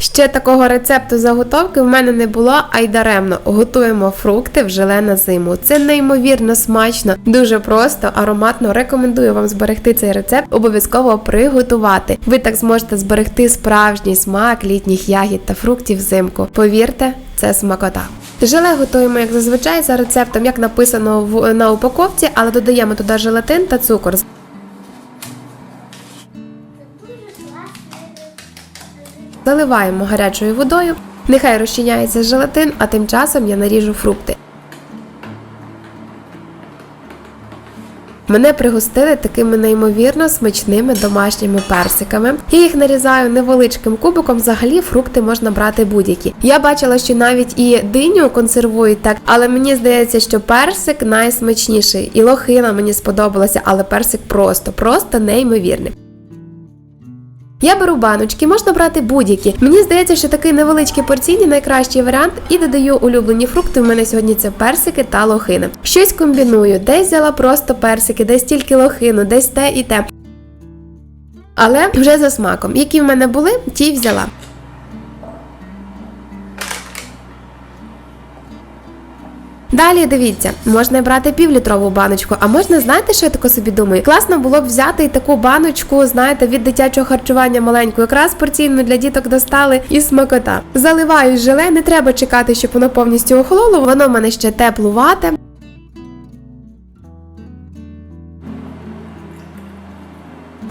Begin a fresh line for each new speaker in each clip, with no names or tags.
Ще такого рецепту заготовки в мене не було, а й даремно. Готуємо фрукти в желе на зиму. Це неймовірно смачно, дуже просто, ароматно. Рекомендую вам зберегти цей рецепт, обов'язково приготувати. Ви так зможете зберегти справжній смак літніх ягід та фруктів взимку. Повірте, це смакота. Желе готуємо, як зазвичай, за рецептом, як написано в, на упаковці, але додаємо туди желатин та цукор. Заливаємо гарячою водою, нехай розчиняється желатин, а тим часом я наріжу фрукти. Мене пригостили такими неймовірно смачними домашніми персиками. Я їх нарізаю невеличким кубиком. Взагалі фрукти можна брати будь-які. Я бачила, що навіть і диню консервують так, але мені здається, що персик найсмачніший. І лохина мені сподобалася, але персик просто, просто неймовірний. Я беру баночки, можна брати будь-які. Мені здається, що такий невеличкий порційний найкращий варіант і додаю улюблені фрукти. У мене сьогодні це персики та лохини. Щось комбіную, десь взяла просто персики, десь тільки лохину, десь те і те. Але вже за смаком. Які в мене були, ті взяла. Далі дивіться, можна брати півлітрову баночку, а можна, знаєте, що я тако собі думаю? Класно було б взяти і таку баночку, знаєте, від дитячого харчування маленьку, якраз порційну для діток достали і смакота. Заливаю желе, не треба чекати, щоб воно повністю охололо, воно в мене ще теплувате.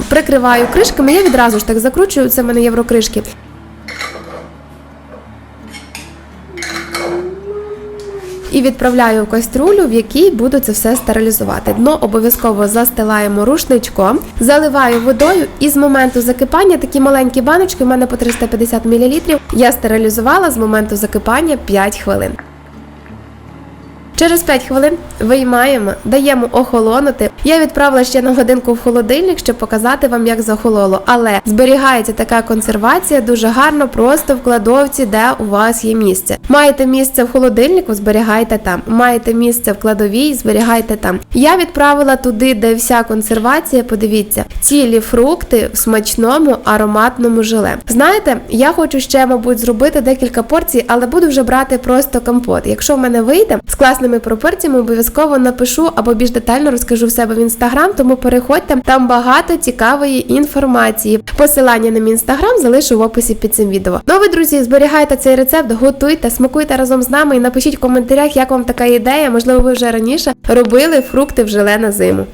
Прикриваю кришками, я відразу ж так закручую, це в мене єврокришки. І відправляю в каструлю, в якій буду це все стерилізувати. Дно обов'язково застилаємо рушничком, заливаю водою, і з моменту закипання такі маленькі баночки, у мене по 350 мл, я стерилізувала з моменту закипання 5 хвилин. Через 5 хвилин виймаємо, даємо охолонути. Я відправила ще на годинку в холодильник, щоб показати вам, як захололо. Але зберігається така консервація дуже гарно, просто в кладовці, де у вас є місце. Маєте місце в холодильнику, зберігайте там. Маєте місце в кладовій, зберігайте там. Я відправила туди, де вся консервація. Подивіться, цілі фрукти в смачному ароматному желе. Знаєте, я хочу ще, мабуть, зробити декілька порцій, але буду вже брати просто компот. Якщо в мене вийде з класними пропорціями, обов'язково напишу або більш детально розкажу в себе в інстаграм, тому переходьте, там багато цікавої інформації. Посилання на мій інстаграм залишу в описі під цим відео. Ну а ви, друзі, зберігайте цей рецепт, готуйте, смакуйте разом з нами і напишіть в коментарях, як вам така ідея. Можливо, ви вже раніше робили фрукти в желе на зиму.